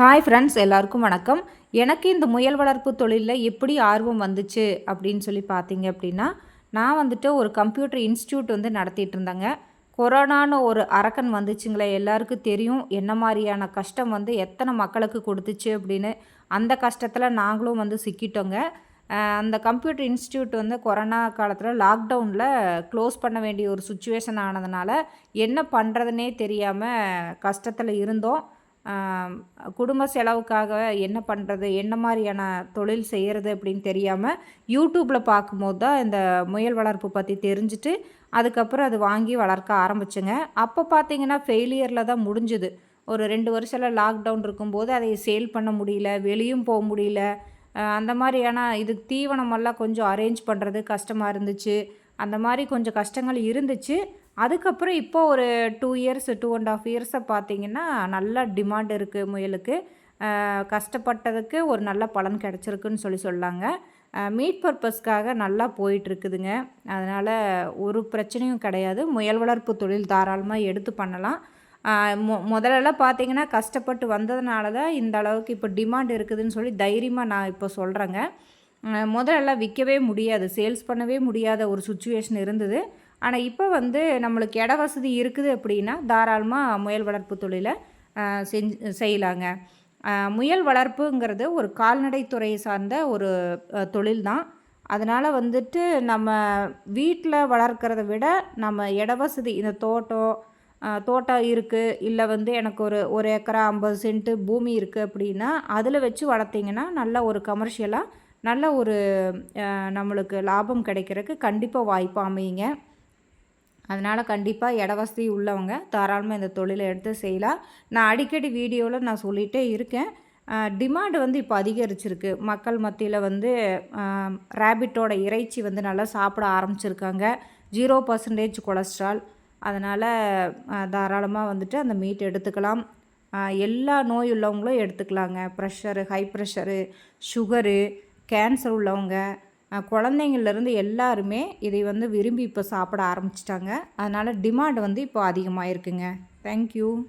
Hi friends எல்லாருக்கும் வணக்கம். எனக்கு இந்த முயல் வளர்ப்பு தொழிலில் எப்படி ஆர்வம் வந்துச்சு அப்படின்னு சொல்லி பார்த்தீங்க அப்படின்னா நான் வந்துட்டு ஒரு கம்ப்யூட்டர் இன்ஸ்டியூட் வந்து நடத்திட்டு இருந்தேங்க. கொரோனான்னு ஒரு அரக்கன் வந்துச்சுங்களே எல்லாருக்கும் தெரியும் என்ன மாதிரியான கஷ்டம் வந்து எத்தனை மக்களுக்கு கொடுத்துச்சு அப்படின்னு. அந்த கஷ்டத்தில் நாங்களும் வந்து சிக்கிட்டோங்க. அந்த கம்ப்யூட்டர் இன்ஸ்டியூட் வந்து கொரோனா காலத்தில் லாக்டவுனில் க்ளோஸ் பண்ண வேண்டிய ஒரு சுச்சுவேஷன் ஆனதுனால என்ன பண்ணுறதுனே தெரியாமல் கஷ்டத்தில் இருந்தோம். குடும்ப செலவுக்காக என்ன பண்ணுறது என்ன மாதிரியான தொழில் செய்கிறது அப்படின்னு தெரியாமல் யூடியூப்பில் பார்க்கும்போது தான் இந்த முயல் வளர்ப்பு பற்றி தெரிஞ்சுட்டு அதுக்கப்புறம் அது வாங்கி வளர்க்க ஆரம்பிச்சுங்க. அப்போ பார்த்தீங்கன்னா ஃபெயிலியரில் தான் முடிஞ்சுது. ஒரு ரெண்டு வருஷத்தில் லாக்டவுன் இருக்கும்போது அதை சேல் பண்ண முடியல வெளியும் போக முடியல. அந்த மாதிரியான இதுக்கு தீவனமெல்லாம் கொஞ்சம் அரேஞ்ச் பண்ணுறது கஷ்டமாக இருந்துச்சு. அந்த மாதிரி கொஞ்சம் கஷ்டங்கள் இருந்துச்சு. அதுக்கப்புறம் இப்போ ஒரு two years two and half இயர்ஸை பார்த்தீங்கன்னா நல்ல டிமாண்ட் இருக்குது முயலுக்கு. கஷ்டப்பட்டதுக்கு ஒரு நல்ல பலன் கிடச்சிருக்குன்னு சொல்லி சொல்லாங்க. மீட் பர்பஸ்க்காக நல்லா போயிட்டுருக்குதுங்க. அதனால் ஒரு பிரச்சனையும் கிடையாது. முயல் வளர்ப்பு தொழில் தாராளமாக எடுத்து பண்ணலாம். மொ முதலெல்லாம் பார்த்தீங்கன்னா கஷ்டப்பட்டு வந்ததுனால தான் இந்த அளவுக்கு இப்போ டிமாண்ட் இருக்குதுன்னு சொல்லி தைரியமாக நான் இப்போ சொல்கிறேங்க முதலெல்லாம் விற்கவே முடியாது. சேல்ஸ் பண்ணவே முடியாத ஒரு சுச்சுவேஷன் இருந்தது. ஆனால் இப்போ வந்து நம்மளுக்கு இட வசதி இருக்குது அப்படின்னா தாராளமாக முயல் வளர்ப்பு தொழிலை செஞ்சு செய்யலாங்க. முயல் வளர்ப்புங்கிறது ஒரு கால்நடை துறையை சார்ந்த ஒரு தொழில் தான். அதனால் வந்துட்டு நம்ம வீட்டில் வளர்க்குறத விட நம்ம இட வசதி இந்த தோட்டம் தோட்டம் இருக்குது இல்லை வந்து எனக்கு ஒரு ஒரு ஏக்கரா ஐம்பது சென்ட்டு பூமி இருக்குது அப்படின்னா அதில் வச்சு வளர்த்திங்கன்னா நல்ல ஒரு கமர்ஷியலாக நல்ல ஒரு நம்மளுக்கு லாபம் கிடைக்கிறதுக்கு கண்டிப்பாக வாய்ப்பு அமையுங்க. அதனால் கண்டிப்பாக இட வசதி உள்ளவங்க தாராளமாக இந்த தொழிலை எடுத்து செய்யலாம். நான் அடிக்கடி வீடியோவில் நான் சொல்லிகிட்டே இருக்கேன். டிமாண்டு வந்து இப்போ அதிகரிச்சிருக்கு. மக்கள் மத்தியில் வந்து ரேபிட்டோட இறைச்சி வந்து நல்லா சாப்பிட ஆரம்பிச்சிருக்காங்க. ஜீரோ பர்சன்டேஜ் கொலஸ்ட்ரால் அதனால் தாராளமாக வந்துட்டு அந்த மீட் எடுத்துக்கலாம். எல்லா நோய் உள்ளவங்களும் எடுத்துக்கலாங்க. Pressure high pressure sugar cancer உள்ளவங்க குழந்தைங்கள்லேருந்து எல்லாருமே இதை வந்து விரும்பி இப்போ சாப்பிட ஆரம்பிச்சிட்டாங்க. அதனால் டிமாண்ட் வந்து இப்போ அதிகமாக இருக்குங்க தேங்க்யூ